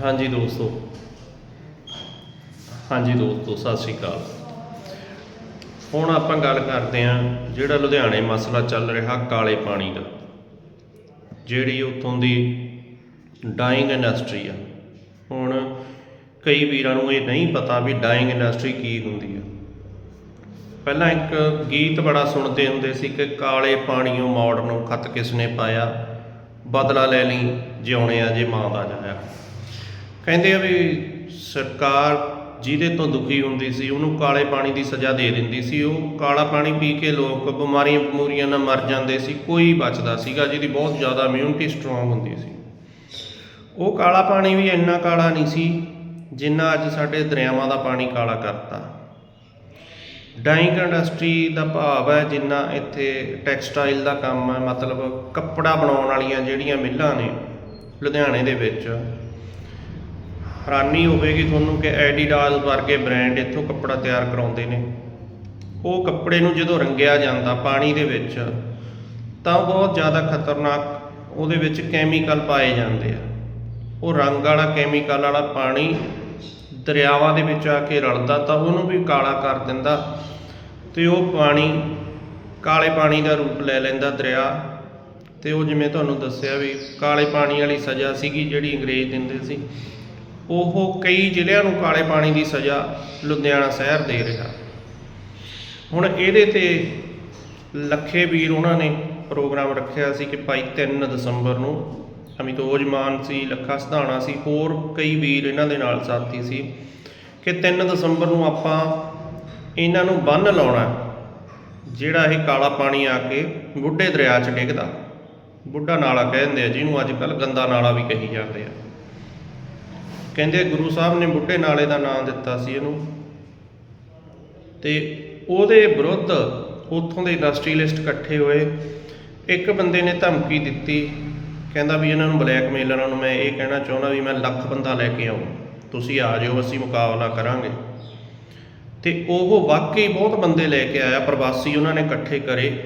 ਹਾਂਜੀ ਦੋਸਤੋ। ਹਾਂਜੀ ਦੋਸਤੋ, ਸਤਿ ਸ਼੍ਰੀ ਅਕਾਲ। ਹੁਣ ਆਪਾਂ ਗੱਲ ਕਰਦੇ ਹਾਂ ਜਿਹੜਾ ਲੁਧਿਆਣੇ ਮਸਲਾ ਚੱਲ ਰਿਹਾ ਕਾਲੇ ਪਾਣੀ ਦਾ, ਜਿਹੜੀ ਉੱਥੋਂ ਦੀ ਡਾਈਂਗ ਇੰਡਸਟਰੀ ਆ। ਹੁਣ ਕਈ ਵੀਰਾਂ ਨੂੰ ਇਹ ਨਹੀਂ ਪਤਾ ਵੀ ਡਾਈਂਗ ਇੰਡਸਟਰੀ ਕੀ ਹੁੰਦੀ ਆ। ਪਹਿਲਾਂ ਇੱਕ ਗੀਤ ਬੜਾ ਸੁਣਦੇ ਹੁੰਦੇ ਸੀ ਕਿ ਕਾਲੇ ਪਾਣੀਓਂ ਮੌੜ ਨੂੰ ਖਤ ਕਿਸ ਨੇ ਪਾਇਆ, ਬਦਲਾ ਲੈ ਲਈ ਜਿਉਣੇ ਆ ਜੇ ਮਾਂ ਦਾ ਜਾਇਆ। ਕਹਿੰਦੇ ਆ ਵੀ ਸਰਕਾਰ ਜਿਹਦੇ ਤੋਂ ਦੁਖੀ ਹੁੰਦੀ ਸੀ, ਉਹਨੂੰ ਕਾਲੇ ਪਾਣੀ ਦੀ ਸਜ਼ਾ ਦੇ ਦਿੰਦੀ ਸੀ। ਉਹ ਕਾਲਾ ਪਾਣੀ ਪੀ ਕੇ ਲੋਕ ਬਿਮਾਰੀਆਂ ਬਮੂਰੀਆਂ ਨਾਲ ਮਰ ਜਾਂਦੇ ਸੀ, ਕੋਈ ਬਚਦਾ ਸੀਗਾ, ਜਿਹਦੀ ਬਹੁਤ ਜ਼ਿਆਦਾ ਇਮਿਊਨਿਟੀ ਸਟਰੋਂਗ ਹੁੰਦੀ ਸੀ। ਉਹ ਕਾਲਾ ਪਾਣੀ ਵੀ ਇੰਨਾ ਕਾਲਾ ਨਹੀਂ ਸੀ, ਜਿੰਨਾ ਅੱਜ ਸਾਡੇ ਦਰਿਆਵਾਂ ਦਾ ਪਾਣੀ ਕਾਲਾ ਕਰਤਾ। ਡਾਈਂਗ ਇੰਡਸਟਰੀ ਦਾ ਭਾਵ ਹੈ, ਜਿੰਨਾ ਇੱਥੇ ਟੈਕਸਟਾਈਲ ਦਾ ਕੰਮ ਹੈ, ਮਤਲਬ ਕੱਪੜਾ ਬਣਾਉਣ ਵਾਲੀਆਂ ਜਿਹੜੀਆਂ ਮਿੱਲਾਂ ਨੇ, ਲੁਧਿਆਣੇ ਦੇ ਵਿੱਚ ਹੈਰਾਨੀ ਹੋਵੇਗੀ ਤੁਹਾਨੂੰ ਕਿ ਐਡੀਡਾਸ ਵਰਗੇ ਬ੍ਰਾਂਡ ਇੱਥੋਂ ਕੱਪੜਾ ਤਿਆਰ ਕਰਾਉਂਦੇ ਨੇ। ਉਹ ਕੱਪੜੇ ਨੂੰ ਜਦੋਂ ਰੰਗਿਆ ਜਾਂਦਾ ਪਾਣੀ ਦੇ ਵਿੱਚ, ਤਾਂ ਬਹੁਤ ਜ਼ਿਆਦਾ ਖਤਰਨਾਕ ਉਹਦੇ ਵਿੱਚ ਕੈਮੀਕਲ ਪਾਏ ਜਾਂਦੇ ਆ। ਉਹ ਰੰਗ ਵਾਲਾ ਕੈਮੀਕਲ ਵਾਲਾ ਪਾਣੀ ਦਰਿਆਵਾਂ ਦੇ ਵਿੱਚ ਆ ਕੇ ਰਲਦਾ ਤਾਂ ਉਹਨੂੰ ਵੀ ਕਾਲਾ ਕਰ ਦਿੰਦਾ ਤੇ ਉਹ ਪਾਣੀ, ਕਾਲੇ ਪਾਣੀ ਦਾ ਰੂਪ ਲੈ ਲੈਂਦਾ ਦਰਿਆ। ਤੇ ਉਹ ਜਿਵੇਂ ਤੁਹਾਨੂੰ ਦੱਸਿਆ ਵੀ ਕਾਲੇ ਪਾਣੀ ਵਾਲੀ ਸਜ਼ਾ ਸੀਗੀ ਜਿਹੜੀ ਅੰਗਰੇਜ਼ ਦਿੰਦੇ ਸੀ। ਉਹ ਕਈ ਜ਼ਿਲ੍ਹਿਆਂ ਨੂੰ ਕਾਲੇ ਪਾਣੀ ਦੀ ਸਜ਼ਾ ਲੁਧਿਆਣਾ ਸ਼ਹਿਰ ਦੇ ਰਿਹਾ। ਹੁਣ ਇਹਦੇ ਤੇ ਲੱਖੇ ਵੀਰ ਉਹਨਾਂ ਨੇ ਪ੍ਰੋਗਰਾਮ ਰੱਖਿਆ ਸੀ ਕਿ ਭਾਈ 3 ਦਸੰਬਰ ਨੂੰ ਅਮਿਤੋਜ ਮਾਨ ਸੀ, ਲੱਖਾ ਸਧਾਣਾ ਸੀ, ਹੋਰ ਕਈ ਵੀਰ ਇਹਨਾਂ ਦੇ ਨਾਲ ਸਾਥੀ ਸੀ ਕਿ 3 ਦਸੰਬਰ ਨੂੰ ਆਪਾਂ ਇਹਨਾਂ ਨੂੰ ਬੰਨ ਲਾਉਣਾ ਜਿਹੜਾ ਇਹ ਕਾਲਾ ਪਾਣੀ ਆ ਕੇ ਬੁੱਢੇ ਦਰਿਆ 'ਚ ਡਿੱਗਦਾ। ਬੁੱਢਾ ਨਾਲਾ ਕਹਿੰਦੇ ਆ ਜਿਹਨੂੰ ਅੱਜ ਕੱਲ ਗੰਦਾ ਨਾਲਾ ਵੀ ਕਹੀ ਜਾਂਦੇ ਆ। ਕਹਿੰਦੇ ਗੁਰੂ ਸਾਹਿਬ ਨੇ ਬੁੱਢੇ ਨਾਲੇ ਦਾ ਨਾਮ ਦਿੱਤਾ ਸੀ ਇਹਨੂੰ। ਤੇ ਉਹਦੇ ਵਿਰੁੱਧ ਉੱਥੋਂ ਦੇ ਇੰਡਸਟਰੀਲਿਸਟ ਇਕੱਠੇ ਹੋਏ। ਇੱਕ ਬੰਦੇ ਨੇ ਧਮਕੀ ਦਿੱਤੀ, ਕਹਿੰਦਾ ਵੀ ਇਹਨਾਂ ਨੂੰ ਬਲੈਕਮੇਲਰਾਂ ਨੂੰ ਮੈਂ ਇਹ ਕਹਿਣਾ ਚਾਹੁੰਦਾ ਵੀ ਮੈਂ ਲੱਖ ਬੰਦਾ ਲੈ ਕੇ ਆਉਂ ਤੁਸੀਂ ਆ ਜਾਓ ਅਸੀਂ ਮੁਕਾਬਲਾ ਕਰਾਂਗੇ। ਤੇ ਉਹ ਵਾਕਈ ਬਹੁਤ ਬੰਦੇ ਲੈ ਕੇ ਆਇਆ, ਪ੍ਰਵਾਸੀ ਉਹਨਾਂ ਨੇ ਇਕੱਠੇ ਕਰੇ।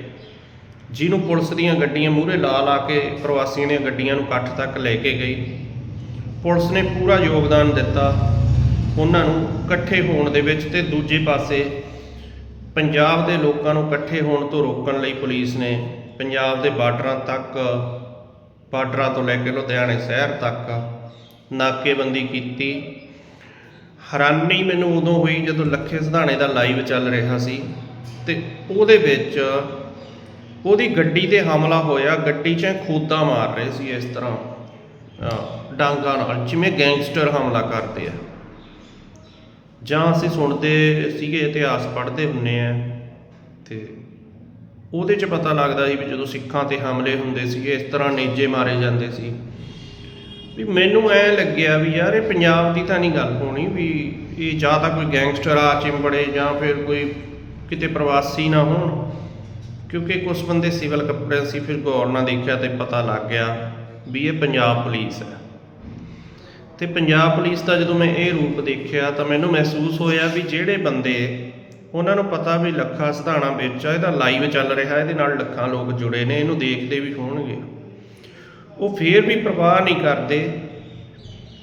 ਜਿਹਨੂੰ ਪੁਲਿਸ ਦੀਆਂ ਗੱਡੀਆਂ ਮੂਹਰੇ ਲਾ ਲਾ ਕੇ ਪ੍ਰਵਾਸੀਆਂ ਦੀਆਂ ਗੱਡੀਆਂ ਨੂੰ ਇਕੱਠ ਤੱਕ ਲੈ ਕੇ ਗਈ। ਪੁਲਿਸ ਨੇ ਪੂਰਾ ਯੋਗਦਾਨ ਦਿੱਤਾ ਉਹਨਾਂ ਨੂੰ ਇਕੱਠੇ ਹੋਣ ਦੇ ਵਿੱਚ ਤੇ ਦੂਜੇ ਪਾਸੇ ਪੰਜਾਬ ਦੇ ਲੋਕਾਂ ਨੂੰ ਇਕੱਠੇ ਹੋਣ ਤੋਂ ਰੋਕਣ ਲਈ ਪੁਲਿਸ ਨੇ ਪੰਜਾਬ ਦੇ ਬਾਰਡਰਾਂ ਤੱਕ, ਬਾਰਡਰਾਂ ਤੋਂ ਲੈ ਕੇ ਲੁਧਿਆਣੇ ਸ਼ਹਿਰ ਤੱਕ ਨਾਕੇਬੰਦੀ ਕੀਤੀ। ਹੈਰਾਨੀ ਮੈਨੂੰ ਉਦੋਂ ਹੋਈ ਜਦੋਂ ਲੱਖੇ ਸਿਧਾਣੇ ਦਾ ਲਾਈਵ ਚੱਲ ਰਿਹਾ ਸੀ ਤੇ ਉਹਦੇ ਵਿੱਚ ਉਹਦੀ ਗੱਡੀ ਤੇ ਹਮਲਾ ਹੋਇਆ, ਗੱਡੀ 'ਚ ਖੋਦਾ ਮਾਰ ਰਹੇ ਸੀ ਇਸ ਤਰ੍ਹਾਂ। ਡਾਂਗਾਂ ਨਾਲ, ਜਿਵੇਂ ਗੈਂਗਸਟਰ ਹਮਲਾ ਕਰਦੇ ਆ। ਜਾਂ ਅਸੀਂ ਸੁਣਦੇ ਸੀਗੇ, ਇਤਿਹਾਸ ਪੜ੍ਹਦੇ ਹੁੰਨੇ ਆ, ਤੇ ਉਹਦੇ 'ਚ ਪਤਾ ਲੱਗਦਾ ਸੀ ਵੀ ਜਦੋਂ ਸਿੱਖਾਂ ਤੇ ਹਮਲੇ ਹੁੰਦੇ ਸੀਗੇ, ਇਸ ਤਰ੍ਹਾਂ ਨੇਜੇ ਮਾਰੇ ਜਾਂਦੇ ਸੀ। ਵੀ ਮੈਨੂੰ ਐ ਲੱਗਿਆ ਵੀ ਯਾਰ, ਇਹ ਪੰਜਾਬ ਦੀ ਤਾਂ ਨਹੀਂ ਗੱਲ ਹੋਣੀ ਵੀ ਇਹ ਜਾਂ ਤਾਂ ਕੋਈ ਗੈਂਗਸਟਰ ਆ ਚਿੰਬੜੇ ਜਾਂ ਫਿਰ ਕੋਈ ਕਿਤੇ ਪ੍ਰਵਾਸੀ ਨਾ ਹੋਣ। ਕਿਉਂਕਿ ਕੁਝ ਬੰਦੇ ਸਿਵਲ ਕੱਪੜੇ ਸੀ, ਫਿਰ ਗੌਰ ਨਾਲ ਦੇਖਿਆ ਤੇ ਪਤਾ ਲੱਗ ਗਿਆ। ਵੀ ਇਹ ਪੰਜਾਬ ਪੁਲਿਸ ਹੈ। ਤੇ ਪੰਜਾਬ ਪੁਲਿਸ ਦਾ ਜਦੋਂ ਮੈਂ ਇਹ ਰੂਪ ਦੇਖਿਆ ਤਾਂ ਮੈਨੂੰ ਮਹਿਸੂਸ ਹੋਇਆ ਵੀ ਜਿਹੜੇ ਬੰਦੇ ਉਹਨਾਂ ਨੂੰ ਪਤਾ ਵੀ ਲੱਖਾ ਸਿਧਾਣਾ ਵਿੱਚ ਆ, ਇਹਦਾ ਲਾਈਵ ਚੱਲ ਰਿਹਾ, ਇਹਦੇ ਨਾਲ ਲੱਖਾਂ ਲੋਕ ਜੁੜੇ ਨੇ, ਇਹਨੂੰ ਦੇਖਦੇ ਵੀ ਹੋਣਗੇ। ਉਹ ਫੇਰ ਵੀ ਪਰਵਾਹ ਨਹੀਂ ਕਰਦੇ,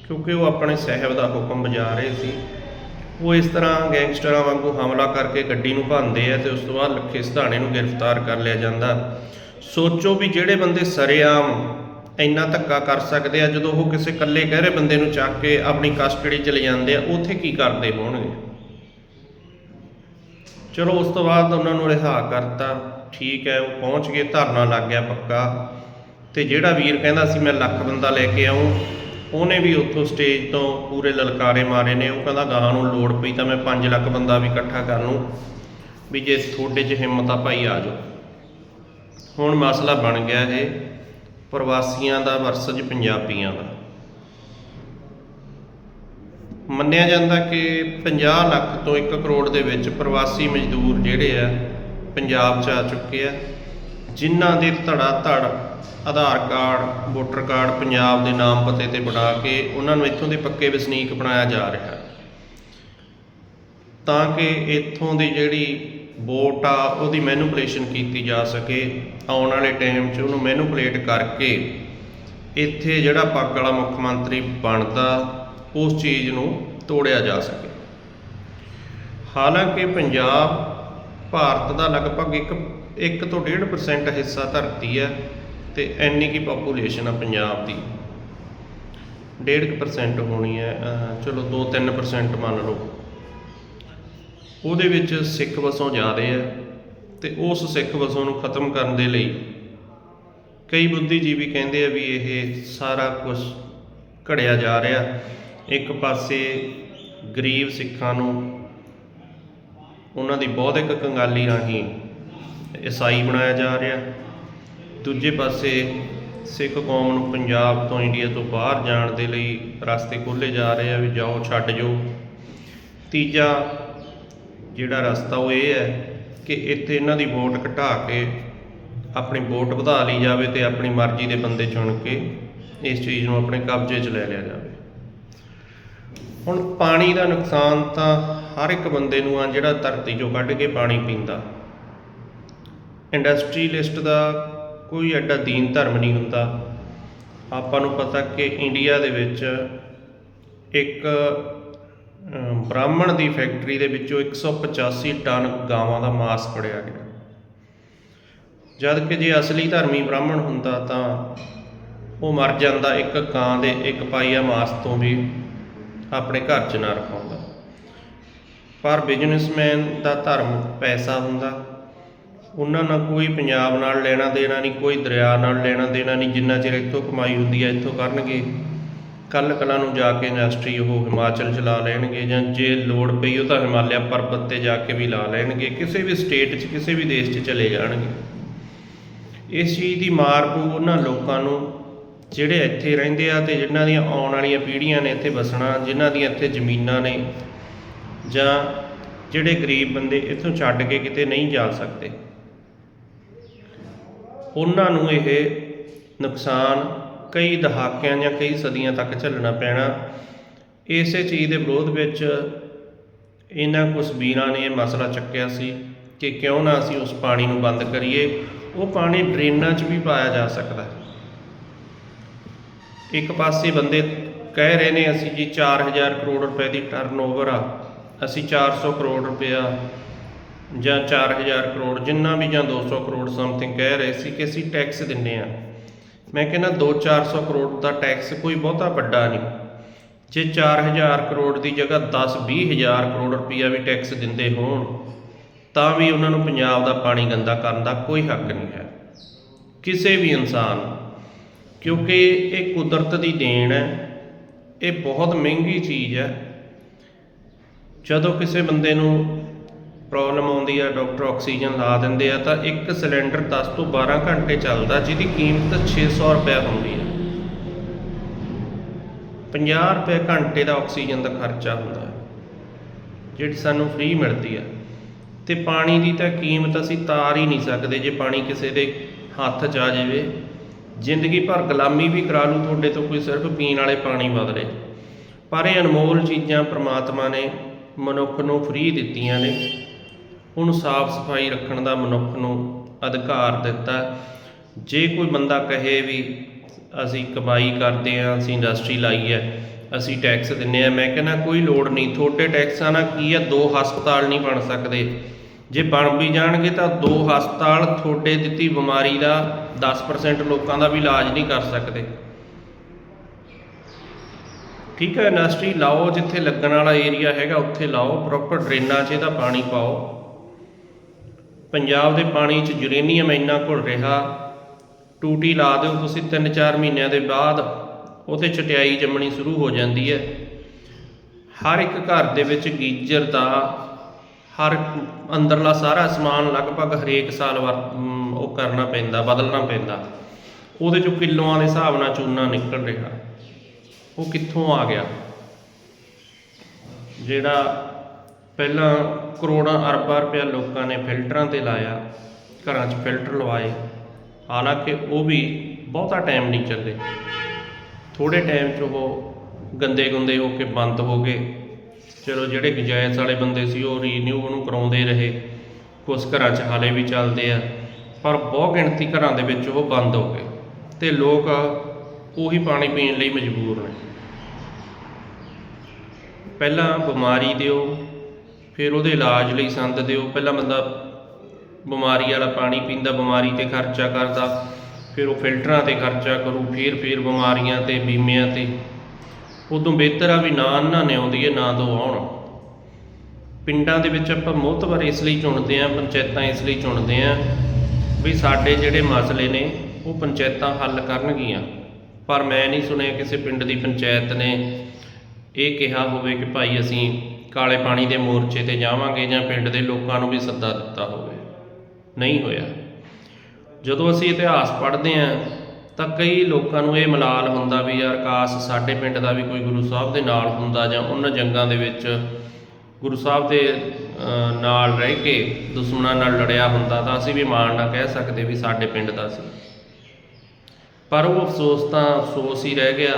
ਕਿਉਂਕਿ ਉਹ ਆਪਣੇ ਸਾਹਿਬ ਦਾ ਹੁਕਮ ਬਜਾ ਰਹੇ ਸੀ। ਉਹ ਇਸ ਤਰ੍ਹਾਂ ਗੈਂਗਸਟਰਾਂ ਵਾਂਗੂ ਹਮਲਾ ਕਰਕੇ ਗੱਡੀ ਨੂੰ ਭੰਨਦੇ ਆ ਤੇ ਉਸ ਤੋਂ ਬਾਅਦ ਲੱਖੇ ਸਿਧਾਣੇ ਨੂੰ ਗ੍ਰਿਫਤਾਰ ਕਰ ਲਿਆ ਜਾਂਦਾ। ਸੋਚੋ ਵੀ ਜਿਹੜੇ ਬੰਦੇ ਸਰੇਆਮ ਇੰਨਾ ਧੱਕਾ ਕਰ ਸਕਦੇ ਆ, ਜਦੋਂ ਉਹ ਕਿਸੇ ਇਕੱਲੇ ਗਹਿਰੇ ਬੰਦੇ ਨੂੰ ਚੱਕ ਕੇ ਆਪਣੀ ਕਸਟਡੀ ਚ ਲੈ ਜਾਂਦੇ ਆ, ਉੱਥੇ ਕੀ ਕਰਦੇ ਹੋਣਗੇ? ਚਲੋ, ਉਸ ਤੋਂ ਬਾਅਦ ਉਹਨਾਂ ਨੂੰ ਰਿਹਾ ਕਰਤਾ, ਠੀਕ ਹੈ, ਉਹ ਪਹੁੰਚ ਗਏ, ਧਰਨਾ ਲੱਗ ਗਿਆ ਪੱਕਾ। ਤੇ ਜਿਹੜਾ ਵੀਰ ਕਹਿੰਦਾ ਸੀ, ਮੈਂ ਲੱਖ ਬੰਦਾ ਲੈ ਕੇ ਆਉਂ ਉਹਨੇ ਵੀ ਉੱਥੋਂ ਸਟੇਜ ਤੋਂ ਪੂਰੇ ਲਲਕਾਰੇ ਮਾਰੇ ਨੇ। ਉਹ ਕਹਿੰਦਾ, ਗਾਹਾਂ ਨੂੰ ਲੋੜ ਪਈ ਤਾਂ ਮੈਂ 5 ਲੱਖ ਬੰਦਾ ਵੀ ਇਕੱਠਾ ਕਰ ਲੂੰ ਵੀ ਜੇ ਤੁਹਾਡੇ 'ਚ ਹਿੰਮਤ ਆ, ਭਾਈ ਆ ਜਾਓ। ਹੁਣ ਮਸਲਾ ਬਣ ਗਿਆ ਇਹ। ਪ੍ਰਵਾਸੀਆਂ ਦਾ ਵਰਸਜ ਪੰਜਾਬੀਆਂ ਦਾ। ਮੰਨਿਆ ਜਾਂਦਾ ਕਿ 50 ਲੱਖ ਤੋਂ 1 ਕਰੋੜ ਦੇ ਵਿੱਚ ਪ੍ਰਵਾਸੀ ਮਜ਼ਦੂਰ ਜਿਹੜੇ ਆ, ਪੰਜਾਬ 'ਚ ਆ ਚੁੱਕੇ ਆ, ਜਿਨ੍ਹਾਂ ਦੇ ਧੜਾ ਧੜ Aadhaar card, voter card Punjab ਦੇ ਨਾਮ ਪਤੇ ਤੇ ਬਣਾ ਕੇ ਉਹਨਾਂ ਨੂੰ ਇੱਥੋਂ ਦੇ ਪੱਕੇ ਵਸਨੀਕ ਬਣਾਇਆ ਜਾ ਰਿਹਾ। ਤਾਂ ਕਿ ਇੱਥੋਂ ਦੀ ਜਿਹੜੀ ਵੋਟ ਆ, ਉਹਦੀ ਮੈਨੂਪੂਲੇਸ਼ਨ ਕੀਤੀ ਜਾ ਸਕੇ, ਆਉਣ ਵਾਲੇ ਟਾਈਮ 'ਚ ਉਹਨੂੰ ਮੈਨੂਪੂਲੇਟ ਕਰਕੇ ਇੱਥੇ ਜਿਹੜਾ ਪੱਗ ਵਾਲਾ ਮੁੱਖ ਮੰਤਰੀ ਬਣਦਾ, ਉਸ ਚੀਜ਼ ਨੂੰ ਤੋੜਿਆ ਜਾ ਸਕੇ। ਹਾਲਾਂਕਿ ਪੰਜਾਬ ਭਾਰਤ ਦਾ ਲਗਭਗ ਇੱਕ ਇੱਕ ਤੋਂ 1.5% ਹਿੱਸਾ ਧਰਤੀ ਹੈ ਤੇ ਇੰਨੀ ਕੀ ਪੋਪੂਲੇਸ਼ਨ ਆ ਪੰਜਾਬ ਦੀ। 1.5% ਹੋਣੀ ਹੈ ਚਲੋ 2-3% ਮੰਨ ਲਓ। ਉਹਦੇ ਵਿੱਚ ਸਿੱਖ ਵਸੋਂ ਜਾ ਰਹੇ ਆ ਤੇ ਉਸ ਸਿੱਖ ਵਸੋਂ ਨੂੰ ਖਤਮ ਕਰਨ ਦੇ ਲਈ ਕਈ ਬੁੱਧੀਜੀਵੀ ਕਹਿੰਦੇ ਆ ਵੀ ਇਹ ਸਾਰਾ ਕੁਝ ਘੜਿਆ ਜਾ ਰਿਹਾ। ਇੱਕ ਪਾਸੇ ਗਰੀਬ ਸਿੱਖਾਂ ਨੂੰ ਉਹਨਾਂ ਦੀ ਬੌਧਿਕ ਕੰਗਾਲੀ ਰਾਹੀਂ ਈਸਾਈ ਬਣਾਇਆ ਜਾ ਰਿਹਾ। ਦੂਜੇ ਪਾਸੇ ਸਿੱਖ ਕੌਮ ਨੂੰ ਪੰਜਾਬ ਤੋਂ ਇੰਡੀਆ ਤੋਂ ਬਾਹਰ ਜਾਣ ਦੇ ਲਈ ਰਸਤੇ ਖੋਲ੍ਹੇ ਜਾ ਰਹੇ ਆ ਵੀ ਜਾਓ ਛੱਡ ਜਾਓ। ਤੀਜਾ ਜਿਹੜਾ ਰਸਤਾ ਉਹ ਇਹ ਹੈ ਕਿ ਇੱਥੇ ਇਹਨਾਂ ਦੀ ਵੋਟ ਘਟਾ ਕੇ ਆਪਣੀ ਵੋਟ ਵਧਾ ਲਈ ਜਾਵੇ ਤੇ ਆਪਣੀ ਮਰਜ਼ੀ ਦੇ ਬੰਦੇ ਚੁਣ ਕੇ ਇਸ ਚੀਜ਼ ਨੂੰ ਆਪਣੇ ਕਬਜ਼ੇ 'ਚ ਲੈ ਲਿਆ ਜਾਵੇ। ਹੁਣ ਪਾਣੀ ਦਾ ਨੁਕਸਾਨ ਤਾਂ ਹਰ ਇੱਕ ਬੰਦੇ ਨੂੰ ਆ, ਜਿਹੜਾ ਧਰਤੀ 'ਚੋਂ ਕੱਢ ਕੇ ਪਾਣੀ ਪੀਂਦਾ। ਇੰਡਸਟਰੀਲਿਸਟ ਦਾ ਕੋਈ ਐਡਾ ਦੀਨ ਧਰਮ ਨਹੀਂ ਹੁੰਦਾ। ਆਪਾਂ ਨੂੰ ਪਤਾ ਕਿ ਇੰਡੀਆ ਦੇ ਵਿੱਚ ਇੱਕ ਬ੍ਰਾਹਮਣ ਦੀ ਫੈਕਟਰੀ ਦੇ ਵਿੱਚੋਂ 185 ਟਨ ਗਾਵਾਂ ਦਾ ਮਾਸ ਫੜਿਆ ਗਿਆ। ਜਦ ਕਿ ਜੇ ਅਸਲੀ ਧਰਮੀ ਬ੍ਰਾਹਮਣ ਹੁੰਦਾ ਤਾਂ ਉਹ ਮਰ ਜਾਂਦਾ ਇੱਕ ਕਾਂ ਦੇ ਇੱਕ ਪਾਈਆ ਮਾਸ ਤੋਂ ਵੀ ਆਪਣੇ ਘਰ 'ਚ ਨਾ ਰਖਾਉਂਦਾ। ਪਰ ਬਿਜ਼ਨਸਮੈਨ ਦਾ ਧਰਮ ਪੈਸਾ ਹੁੰਦਾ। ਉਹਨਾਂ ਨਾਲ ਕੋਈ ਪੰਜਾਬ ਨਾਲ ਲੈਣਾ ਦੇਣਾ ਨਹੀਂ, ਕੋਈ ਦਰਿਆ ਨਾਲ ਲੈਣਾ ਦੇਣਾ ਨਹੀਂ, ਜਿੰਨਾ ਚਿਰ ਇੱਥੋਂ ਕਮਾਈ ਹੁੰਦੀ ਹੈ ਇੱਥੋਂ ਕਰਨਗੇ। ਕੱਲ ਕਲਾ ਨੂੰ ਜਾ ਕੇ ਇੰਡਸਟਰੀ ਉਹ ਹਿਮਾਚਲ ਚ ਲਾ ਲੈਣਗੇ ਜਾਂ ਜੇ ਲੋੜ ਪਈ ਉਹ ਤਾਂ ਹਿਮਾਲਿਆ ਪਰਬਤ ਤੇ ਜਾ ਕੇ ਵੀ ਲਾ ਲੈਣਗੇ, ਕਿਸੇ ਵੀ ਸਟੇਟ 'ਚ, ਕਿਸੇ ਵੀ ਦੇਸ਼ 'ਚ ਚਲੇ ਜਾਣਗੇ। ਇਸ ਚੀਜ਼ ਦੀ ਮਾਰ ਪਊ ਉਹਨਾਂ ਲੋਕਾਂ ਨੂੰ ਜਿਹੜੇ ਇੱਥੇ ਰਹਿੰਦੇ ਆ ਤੇ ਜਿਨ੍ਹਾਂ ਦੀਆਂ ਆਉਣ ਵਾਲੀਆਂ ਪੀੜ੍ਹੀਆਂ ਨੇ ਇੱਥੇ ਵਸਣਾ, ਜਿਨ੍ਹਾਂ ਦੀਆਂ ਇੱਥੇ ਜ਼ਮੀਨਾਂ ਨੇ ਜਾਂ ਜਿਹੜੇ ਗਰੀਬ ਬੰਦੇ ਇੱਥੋਂ ਛੱਡ ਕੇ ਕਿਤੇ ਨਹੀਂ ਜਾ ਸਕਦੇ। ਉਹਨਾਂ ਨੂੰ ਇਹ ਨੁਕਸਾਨ ਕਈ ਦਹਾਕਿਆਂ ਜਾਂ ਕਈ ਸਦੀਆਂ ਤੱਕ ਝੱਲਣਾ ਪੈਣਾ। ਇਸੇ ਚੀਜ਼ ਦੇ ਵਿਰੋਧ ਵਿੱਚ ਇਹਨਾਂ ਕੁਝ ਵੀਰਾਂ ਨੇ ਇਹ ਮਸਲਾ ਚੱਕਿਆ ਸੀ ਕਿ ਕਿਉਂ ਨਾ ਅਸੀਂ ਉਸ ਪਾਣੀ ਨੂੰ ਬੰਦ ਕਰੀਏ। ਉਹ ਪਾਣੀ ਡਰੇਨਾਂ 'ਚ ਵੀ ਪਾਇਆ ਜਾ ਸਕਦਾ। ਇੱਕ ਪਾਸੇ ਬੰਦੇ ਕਹਿ ਰਹੇ ਨੇ, ਅਸੀਂ ਜੀ 4000 ਕਰੋੜ ਰੁਪਏ ਦੀ ਟਰਨਓਵਰ ਆ। ਅਸੀਂ 400 ਕਰੋੜ ਰੁਪਇਆ ਜਾਂ 4000 ਕਰੋੜ, ਜਿੰਨਾ ਵੀ ਜਾਂ 200 ਕਰੋੜ ਸਮਥਿੰਗ ਕਹਿ ਰਹੇ ਸੀ ਕਿ ਅਸੀਂ ਟੈਕਸ ਦਿੰਨੇ ਆ ਮੈਂ ਕਹਿੰਦਾ 2-400 ਕਰੋੜ ਦਾ ਟੈਕਸ ਕੋਈ ਬਹੁਤਾ ਵੱਡਾ ਨਹੀਂ। ਜੇ 4000 ਕਰੋੜ ਦੀ ਜਗ੍ਹਾ 10-20000 ਕਰੋੜ ਰੁਪਈਆ ਵੀ ਟੈਕਸ ਦਿੰਦੇ ਹੋਣ, ਤਾਂ ਵੀ ਉਹਨਾਂ ਨੂੰ ਪੰਜਾਬ ਦਾ ਪਾਣੀ ਗੰਦਾ ਕਰਨ ਦਾ ਕੋਈ ਹੱਕ ਨਹੀਂ ਹੈ। ਕਿਸੇ ਵੀ ਇਨਸਾਨ, ਕਿਉਂਕਿ ਇਹ ਕੁਦਰਤ ਦੀ ਦੇਣ ਹੈ, ਇਹ ਬਹੁਤ ਮਹਿੰਗੀ ਚੀਜ਼ ਹੈ। ਜਦੋਂ ਕਿਸੇ ਬੰਦੇ ਨੂੰ ਪ੍ਰੋਬਲਮ ਆਉਂਦੀ ਆ ਡਾਕਟਰ ਆਕਸੀਜਨ ਲਾ ਦਿੰਦੇ ਆ, ਤਾਂ ਇੱਕ ਸਿਲੰਡਰ 10 ਤੋਂ 12 ਘੰਟੇ ਚੱਲਦਾ, ਜਿਹਦੀ ਕੀਮਤ 600 ਰੁਪਏ ਹੁੰਦੀ ਹੈ 50 ਰੁਪਏ ਘੰਟੇ ਦਾ ਆਕਸੀਜਨ ਦਾ ਖਰਚਾ ਹੁੰਦਾ ਜਿਹੜੀ ਸਾਨੂੰ ਫ੍ਰੀ ਮਿਲਦੀ ਹੈ ਤੇ ਪਾਣੀ ਦੀ ਤਾਂ ਕੀਮਤ ਅਸੀਂ ਤਾਰ ਹੀ ਨਹੀਂ ਸਕਦੇ, ਜੇ ਪਾਣੀ ਕਿਸੇ ਦੇ ਹੱਥ 'ਚ ਆ ਜਾਵੇ। ਜ਼ਿੰਦਗੀ ਭਰ ਗੁਲਾਮੀ ਵੀ ਕਰਾ ਲੂ ਤੁਹਾਡੇ ਤੋਂ ਕੋਈ ਸਿਰਫ ਪੀਣ ਵਾਲੇ ਪਾਣੀ ਬਦਲੇ। ਪਰ ਇਹ ਅਨਮੋਲ ਚੀਜ਼ਾਂ ਪ੍ਰਮਾਤਮਾ ਨੇ ਮਨੁੱਖ ਨੂੰ ਫ੍ਰੀ ਦਿੱਤੀਆਂ ਨੇ। ਹੁਣ ਸਾਫ਼ ਸਫ਼ਾਈ ਰੱਖਣ ਦਾ ਮਨੁੱਖ ਨੂੰ ਅਧਿਕਾਰ ਦਿੱਤਾ। ਜੇ ਕੋਈ ਬੰਦਾ ਕਹੇ ਵੀ ਅਸੀਂ ਕਮਾਈ ਕਰਦੇ ਹਾਂ, ਅਸੀਂ ਇੰਡਸਟਰੀ ਲਾਈ ਹੈ, ਅਸੀਂ ਟੈਕਸ ਦਿੰਨੇ ਆ ਮੈਂ ਕਹਿੰਦਾ ਕੋਈ ਲੋੜ ਨਹੀਂ, ਤੁਹਾਡੇ ਟੈਕਸਾਂ ਨਾਲ ਕੀ ਆ? ਦੋ ਹਸਪਤਾਲ ਨਹੀਂ ਬਣ ਸਕਦੇ। ਜੇ ਬਣ ਵੀ ਜਾਣਗੇ ਤਾਂ ਦੋ ਹਸਪਤਾਲ ਤੁਹਾਡੇ ਦਿੱਤੀ ਬਿਮਾਰੀ ਦਾ 10% ਲੋਕਾਂ ਦਾ ਵੀ ਇਲਾਜ ਨਹੀਂ ਕਰ ਸਕਦੇ। ਠੀਕ ਹੈ ਇੰਡਸਟਰੀ ਲਾਓ, ਜਿੱਥੇ ਲੱਗਣ ਵਾਲਾ ਏਰੀਆ ਹੈਗਾ, ਉੱਥੇ ਲਾਓ ਪ੍ਰੋਪਰ ਡਰੇਨਾਂ 'ਚ ਇਹਦਾ ਪਾਣੀ ਪਾਓ। ਪੰਜਾਬ ਦੇ ਪਾਣੀ 'ਚ ਯੂਰੇਨੀਅਮ ਇੰਨਾ ਘੁਲ ਰਿਹਾ, ਟੂਟੀ ਲਾ ਦਿਓ ਤੁਸੀਂ 3-4 ਮਹੀਨਿਆਂ ਦੇ ਬਾਅਦ ਉਹਤੇ ਚਟਿਆਈ ਜੰਮਣੀ ਸ਼ੁਰੂ ਹੋ ਜਾਂਦੀ ਹੈ। ਹਰ ਇੱਕ ਘਰ ਦੇ ਵਿੱਚ ਗੀਜ਼ਰ ਦਾ ਹਰ ਅੰਦਰਲਾ ਸਾਰਾ ਸਮਾਨ ਲਗਭਗ ਹਰੇਕ ਸਾਲ ਵਰ ਉਹ ਕਰਨਾ ਪੈਂਦਾ, ਬਦਲਣਾ ਪੈਂਦਾ। ਉਹਦੇ ਚੋਂ ਕਿਲੋਆਂ ਦੇ ਹਿਸਾਬ ਨਾਲ ਚੂਨਾ ਨਿਕਲ ਰਿਹਾ। ਉਹ ਕਿੱਥੋਂ ਆ ਗਿਆ? ਜਿਹੜਾ ਪਹਿਲਾਂ ਕਰੋੜਾਂ ਅਰਬਾਂ ਰੁਪਇਆ ਲੋਕਾਂ ਨੇ ਫਿਲਟਰਾਂ ਤੇ ਲਾਇਆ, ਘਰਾਂ 'ਚ ਫਿਲਟਰ ਲਵਾਏ। ਹਾਲਾਂਕਿ ਉਹ ਵੀ ਬਹੁਤਾ ਟਾਈਮ ਨਹੀਂ ਚੱਲੇ। ਥੋੜੇ ਟਾਈਮ 'ਚ ਉਹ ਗੰਦੇ ਗੁੰਦੇ ਹੋ ਕੇ ਬੰਦ ਹੋ ਗਏ। ਚਲੋ ਜਿਹੜੇ ਗੈਸ ਵਾਲੇ ਬੰਦੇ ਸੀ, ਉਹ ਰੀਨਿਊ ਉਹਨੂੰ ਕਰਾਉਂਦੇ ਰਹੇ। ਕੁਝ ਘਰਾਂ 'ਚ ਹਾਲੇ ਵੀ ਚੱਲਦੇ ਆ, ਪਰ ਬਹੁ ਗਿਣਤੀ ਘਰਾਂ ਦੇ ਵਿੱਚ ਉਹ ਬੰਦ ਹੋ ਗਏ ਤੇ ਲੋਕ ਉਹੀ ਪਾਣੀ ਪੀਣ ਲਈ ਮਜਬੂਰ ਨੇ। ਪਹਿਲਾਂ ਬਿਮਾਰੀ ਦਿਓ ਫਿਰ ਉਹਦੇ ਇਲਾਜ ਲਈ ਸੰਦ ਦਿਓ। ਪਹਿਲਾਂ ਬੰਦਾ ਬਿਮਾਰੀ ਵਾਲਾ ਪਾਣੀ ਪੀਂਦਾ, ਬਿਮਾਰੀ ਤੇ ਖਰਚਾ ਕਰਦਾ, ਫਿਰ ਉਹ ਫਿਲਟਰਾਂ ਤੇ ਖਰਚਾ ਕਰੂ, ਫਿਰ ਫਿਰ ਬਿਮਾਰੀਆਂ ਤੇ, ਬੀਮਿਆਂ ਤੇ। ਉਦੋਂ ਬਿਹਤਰ ਆ ਵੀ ਨਾ ਇਹਨਾਂ ਨੇ ਆਉਂਦੀ ਹੈ, ਨਾ ਦੋ ਆਉਣ। ਪਿੰਡਾਂ ਦੇ ਵਿੱਚ ਆਪਾਂ ਮੁਹਤਬਰ ਇਸ ਲਈ ਚੁਣਦੇ ਆ ਪੰਚਾਇਤਾਂ ਇਸ ਲਈ ਚੁਣਦੇ ਆ ਵੀ ਸਾਡੇ ਜਿਹੜੇ ਮਸਲੇ ਨੇ, ਉਹ ਪੰਚਾਇਤਾਂ ਹੱਲ ਕਰਨਗੀਆਂ। ਪਰ ਮੈਂ ਨਹੀਂ ਸੁਣਿਆ ਕਿਸੇ ਪਿੰਡ ਦੀ ਪੰਚਾਇਤ ਨੇ ਇਹ ਕਿਹਾ ਹੋਵੇ ਕਿ ਭਾਈ ਅਸੀਂ ਕਾਲੇ ਪਾਣੀ ਦੇ ਮੋਰਚੇ ਤੇ ਜਾਵਾਂਗੇ ਜਾਂ ਪਿੰਡ ਦੇ ਲੋਕਾਂ ਨੂੰ ਵੀ ਸੱਦਾ ਦਿੱਤਾ ਹੋਵੇ। ਨਹੀਂ ਹੋਇਆ। ਜਦੋਂ ਅਸੀਂ ਇਤਿਹਾਸ ਪੜ੍ਹਦੇ ਹਾਂ, ਤਾਂ ਕਈ ਲੋਕਾਂ ਨੂੰ ਇਹ ਮਲਾਲ ਹੁੰਦਾ ਵੀ ਯਾਰ ਕਾਸ਼ ਸਾਡੇ ਪਿੰਡ ਦਾ ਵੀ ਕੋਈ ਗੁਰੂ ਸਾਹਿਬ ਦੇ ਨਾਲ ਹੁੰਦਾ ਜਾਂ ਉਹਨਾਂ ਜੰਗਾਂ ਦੇ ਵਿੱਚ ਗੁਰੂ ਸਾਹਿਬ ਦੇ ਨਾਲ ਰਹਿ ਕੇ ਦੁਸ਼ਮਣਾਂ ਨਾਲ ਲੜਿਆ ਹੁੰਦਾ, ਤਾਂ ਅਸੀਂ ਵੀ ਮਾਣ ਨਾ ਕਹਿ ਸਕਦੇ ਵੀ ਸਾਡੇ ਪਿੰਡ ਦਾ ਸੀ। ਪਰ ਉਹ ਅਫਸੋਸ ਤਾਂ ਅਫਸੋਸ ਹੀ ਰਹਿ ਗਿਆ।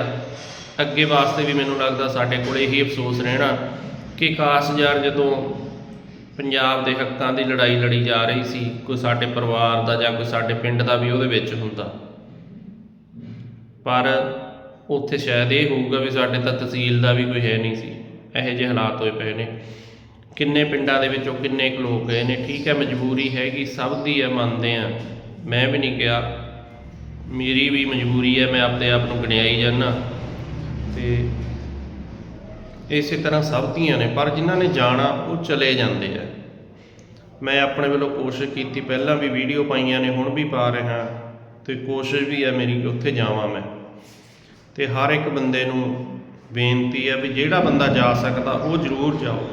ਅੱਗੇ ਵਾਸਤੇ ਵੀ ਮੈਨੂੰ ਲੱਗਦਾ ਸਾਡੇ ਕੋਲ ਇਹੀ ਅਫਸੋਸ ਰਹਿਣਾ ਕਿ ਕਾਸ਼ ਯਾਰ ਜਦੋਂ ਪੰਜਾਬ ਦੇ ਹੱਕਾਂ ਦੀ ਲੜਾਈ ਲੜੀ ਜਾ ਰਹੀ ਸੀ, ਕੋਈ ਸਾਡੇ ਪਰਿਵਾਰ ਦਾ ਜਾਂ ਕੋਈ ਸਾਡੇ ਪਿੰਡ ਦਾ ਵੀ ਉਹਦੇ ਵਿੱਚ ਹੁੰਦਾ। ਪਰ ਉੱਥੇ ਸ਼ਾਇਦ ਇਹ ਹੋਊਗਾ ਵੀ ਸਾਡੇ ਤਾਂ ਤਹਿਸੀਲ ਦਾ ਵੀ ਕੋਈ ਹੈ ਨਹੀਂ ਸੀ, ਇਹੋ ਜਿਹੇ ਹਾਲਾਤ ਹੋਏ ਪਏ ਨੇ। ਕਿੰਨੇ ਪਿੰਡਾਂ ਦੇ ਵਿੱਚੋਂ ਕਿੰਨੇ ਕੁ ਲੋਕ ਗਏ ਨੇ, ਠੀਕ ਹੈ, ਮਜਬੂਰੀ ਹੈਗੀ, ਸਭ ਦੀ ਹੈ, ਮੰਨਦੇ ਆ ਮੈਂ ਵੀ ਨਹੀਂ ਕਿਹਾ, ਮੇਰੀ ਵੀ ਮਜਬੂਰੀ ਹੈ, ਮੈਂ ਆਪਣੇ ਆਪ ਨੂੰ ਗਣਿਆਈ ਜਾਂਦਾ। ਤੇ ਇਸੇ ਤਰ੍ਹਾਂ ਸਭ ਦੀਆਂ ਨੇ, ਪਰ ਜਿਨ੍ਹਾਂ ਨੇ ਜਾਣਾ, ਉਹ ਚਲੇ ਜਾਂਦੇ ਆ। ਮੈਂ ਆਪਣੇ ਵੱਲੋਂ ਕੋਸ਼ਿਸ਼ ਕੀਤੀ, ਪਹਿਲਾਂ ਵੀ ਵੀਡੀਓ ਪਾਈਆਂ ਨੇ, ਹੁਣ ਵੀ ਪਾ ਰਿਹਾ ਤੇ ਕੋਸ਼ਿਸ਼ ਵੀ ਹੈ ਮੇਰੀ ਕਿ ਉੱਥੇ ਜਾਵਾਂ ਮੈਂ। ਤੇ ਹਰ ਇੱਕ ਬੰਦੇ ਨੂੰ ਬੇਨਤੀ ਹੈ ਵੀ ਜਿਹੜਾ ਬੰਦਾ ਜਾ ਸਕਦਾ, ਉਹ ਜ਼ਰੂਰ ਜਾਓ।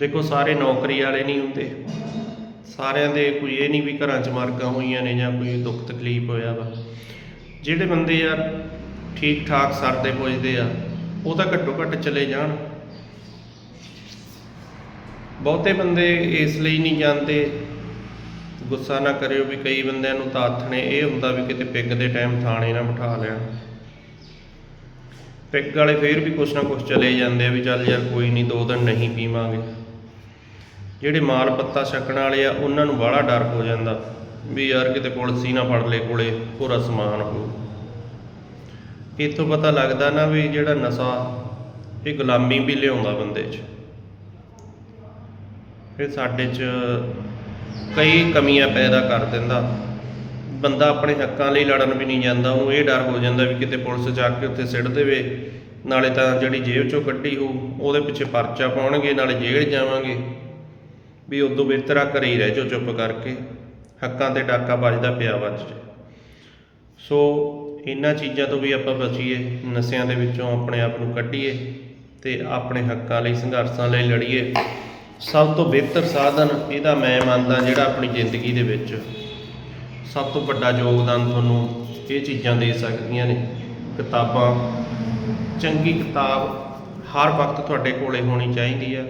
ਦੇਖੋ, ਸਾਰੇ ਨੌਕਰੀ ਵਾਲੇ ਨਹੀਂ ਹੁੰਦੇ। ਸਾਰਿਆਂ ਦੇ ਕੋਈ ਇਹ ਨਹੀਂ ਵੀ ਘਰਾਂ 'ਚ ਮਰਗਾਂ ਹੋਈਆਂ ਨੇ ਜਾਂ ਕੋਈ ਦੁੱਖ ਤਕਲੀਫ ਹੋਇਆ ਵਾ। ਜਿਹੜੇ ਬੰਦੇ ਯਾਰ ਠੀਕ ਠਾਕ ਸਰਦੇ ਪੁੱਜਦੇ ਆ ਉਹ ਤਾਂ ਘੱਟੋ ਘੱਟ ਚਲੇ ਜਾਣ। ਬਹੁਤੇ ਬੰਦੇ ਇਸ ਲਈ ਨਹੀਂ ਜਾਂਦੇ ਗੁੱਸਾ ਨਾ ਕਰਿਓ ਵੀ ਕਈ ਬੰਦਿਆਂ ਨੂੰ ਤਾਂ ਆਥਣੇ ਇਹ ਹੁੰਦਾ ਵੀ ਕਿਤੇ ਪਿੱਗ ਦੇ ਟਾਈਮ ਥਾਣੇ ਨਾ ਬਿਠਾ ਲੈਣ। ਪਿੱਗ ਵਾਲੇ ਫੇਰ ਵੀ ਕੁਛ ਨਾ ਕੁਛ ਚਲੇ ਜਾਂਦੇ ਆ ਵੀ ਚੱਲ ਯਾਰ ਕੋਈ ਨਹੀਂ, ਦੋ ਦਿਨ ਨਹੀਂ ਪੀਵਾਂਗੇ। ਜਿਹੜੇ ਮਾਲ ਪੱਤਾ ਛਕਣ ਵਾਲੇ ਆ, ਉਹਨਾਂ ਨੂੰ ਬੜਾ ਡਰ ਹੋ ਜਾਂਦਾ ਵੀ ਯਾਰ ਕਿਤੇ ਪੁਲਿਸ ਹੀ ਨਾ ਫੜ ਲੇ ਕੋਲੇ, ਪੂਰਾ ਸਮਾਨ ਹੋ ਇੱਥੋਂ ਪਤਾ ਲੱਗਦਾ ਨਾ ਵੀ ਜਿਹੜਾ ਨਸ਼ਾ, ਇਹ ਗੁਲਾਮੀ ਵੀ ਲਿਆਉਂਦਾ ਬੰਦੇ 'ਚ। ਫਿਰ ਸਾਡੇ 'ਚ ਕਈ ਕਮੀਆਂ ਪੈਦਾ ਕਰ ਦਿੰਦਾ। ਬੰਦਾ ਆਪਣੇ ਹੱਕਾਂ ਲਈ ਲੜਨ ਵੀ ਨਹੀਂ ਜਾਂਦਾ ਉਹ ਇਹ ਡਰ ਹੋ ਜਾਂਦਾ ਵੀ ਕਿਤੇ ਪੁਲਿਸ ਜਾ ਕੇ ਉੱਥੇ ਸਿੱਟ ਦੇਵੇ। ਨਾਲੇ ਤਾਂ ਜਿਹੜੀ ਜੇਬ 'ਚੋਂ ਕੱਢੀ ਹੋ ਉਹਦੇ ਪਿੱਛੇ ਪਰਚਾ ਪਾਉਣਗੇ, ਨਾਲੇ ਜੇਲ੍ਹ ਜਾਵਾਂਗੇ। ਵੀ ਉਦੋਂ ਬਿਹਤਰ ਆ ਘਰੇ ਹੀ ਰਹਿ ਜਾਓ ਚੁੱਪ ਕਰਕੇ। ਹੱਕਾਂ ਤੇ ਡਾਕਾ ਵੱਜਦਾ ਪਿਆ ਵੱਜ ਸੋ ਇਹਨਾਂ ਚੀਜ਼ਾਂ ਤੋਂ ਵੀ ਆਪਾਂ ਬਚੀਏ, ਨਸ਼ਿਆਂ ਦੇ ਵਿੱਚੋਂ ਆਪਣੇ ਆਪ ਨੂੰ ਕੱਢੀਏ ਤੇ ਆਪਣੇ ਹੱਕਾਂ ਲਈ, ਸੰਘਰਸ਼ਾਂ ਲਈ ਲੜੀਏ। ਸਭ ਤੋਂ ਬਿਹਤਰ ਸਾਧਨ ਇਹਦਾ ਮੈਂ ਮੰਨਦਾ ਜਿਹੜਾ ਆਪਣੀ ਜ਼ਿੰਦਗੀ ਦੇ ਵਿੱਚ ਸਭ ਤੋਂ ਵੱਡਾ ਯੋਗਦਾਨ ਤੁਹਾਨੂੰ ਇਹ ਚੀਜ਼ਾਂ ਦੇ ਸਕਦੀਆਂ ਨੇ। ਕਿਤਾਬਾਂ, ਚੰਗੀ ਕਿਤਾਬ ਹਰ ਵਕਤ ਤੁਹਾਡੇ ਕੋਲੇ ਹੋਣੀ ਚਾਹੀਦੀ ਆ।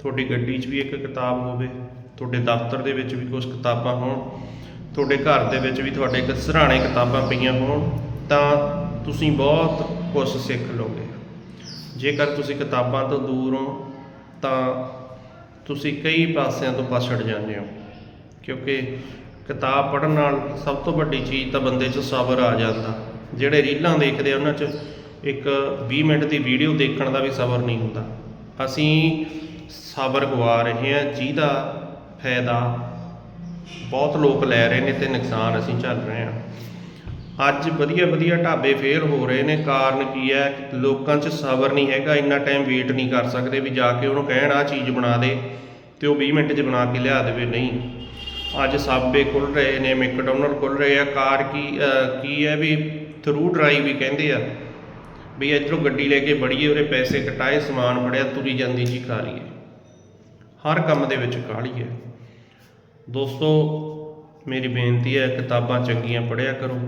ਤੁਹਾਡੀ ਗੱਡੀ 'ਚ ਵੀ ਇੱਕ ਕਿਤਾਬ ਹੋਵੇ, ਤੁਹਾਡੇ ਦਫ਼ਤਰ ਦੇ ਵਿੱਚ ਵੀ ਕੁਝ ਕਿਤਾਬਾਂ ਹੋਣ ਤੁਹਾਡੇ ਘਰ ਦੇ ਵਿੱਚ ਵੀ ਤੁਹਾਡੇ ਇੱਕ ਸਰਾਣੇ ਕਿਤਾਬਾਂ ਪਈਆਂ ਹੋਣ, ਤਾਂ ਤੁਸੀਂ ਬਹੁਤ ਕੁਝ ਸਿੱਖ ਲਓਗੇ। ਜੇਕਰ ਤੁਸੀਂ ਕਿਤਾਬਾਂ ਤੋਂ ਦੂਰ ਹੋ, ਤਾਂ ਤੁਸੀਂ ਕਈ ਪਾਸਿਆਂ ਤੋਂ ਪਛੜ ਜਾਂਦੇ ਹੋ। ਕਿਉਂਕਿ ਕਿਤਾਬ ਪੜ੍ਹਨ ਨਾਲ ਸਭ ਤੋਂ ਵੱਡੀ ਚੀਜ਼ ਤਾਂ ਬੰਦੇ 'ਚ ਸਬਰ ਆ ਜਾਂਦਾ। ਜਿਹੜੇ ਰੀਲਾਂ ਦੇਖਦੇ ਆ, ਉਹਨਾਂ 'ਚ ਇੱਕ 20 ਮਿੰਟ ਦੀ ਵੀਡੀਓ ਦੇਖਣ ਦਾ ਵੀ ਸਬਰ ਨਹੀਂ ਹੁੰਦਾ। ਅਸੀਂ ਸਬਰ ਗਵਾ ਰਹੇ ਹਾਂ, ਜਿਹਦਾ ਫਾਇਦਾ ਬਹੁਤ ਲੋਕ ਲੈ ਰਹੇ ਨੇ ਤੇ ਨੁਕਸਾਨ ਅਸੀਂ ਝੱਲ ਰਹੇ ਹਾਂ। ਅੱਜ ਵਧੀਆ ਵਧੀਆ ਢਾਬੇ ਫੇਲ ਹੋ ਰਹੇ ਨੇ। ਕਾਰਨ ਕੀ ਹੈ? ਲੋਕਾਂ 'ਚ ਸਬਰ ਨਹੀਂ ਹੈਗਾ। ਇੰਨਾ ਟਾਈਮ ਵੇਟ ਨਹੀਂ ਕਰ ਸਕਦੇ ਵੀ ਜਾ ਕੇ ਉਹਨੂੰ ਕਹਿਣ ਆ ਚੀਜ਼ ਬਣਾ ਦੇ ਤੇ ਉਹ 20 ਮਿੰਟ 'ਚ ਬਣਾ ਕੇ ਲਿਆ ਦੇਵੇ। ਨਹੀਂ। ਅੱਜ ਸਾਬੇ ਖੁੱਲ ਰਹੇ ਨੇ, ਮੈਕਡੋਨਲਡ ਖੁੱਲ ਰਹੇ ਆ। ਕਾਰ ਕੀ ਕੀ ਹੈ ਵੀ ਥਰੂ ਡਰਾਈਵ ਵੀ ਕਹਿੰਦੇ ਆ ਵੀ ਇੱਧਰੋਂ ਗੱਡੀ ਲੈ ਕੇ ਬੜੀਏ ਉਹਦੇ ਪੈਸੇ ਕਟਾਏ, ਸਮਾਨ ਫੜਿਆ, ਤੁਰੀ ਜਾਂਦੀ ਜੀ ਖਾ ਲਈਏ ਹਰ ਕੰਮ ਦੇ ਵਿੱਚ ਕਾਹਲੀ ਹੈ। ਦੋਸਤੋ ਮੇਰੀ ਬੇਨਤੀ ਹੈ ਕਿਤਾਬਾਂ ਚੰਗੀਆਂ ਪੜ੍ਹਿਆ ਕਰੋ।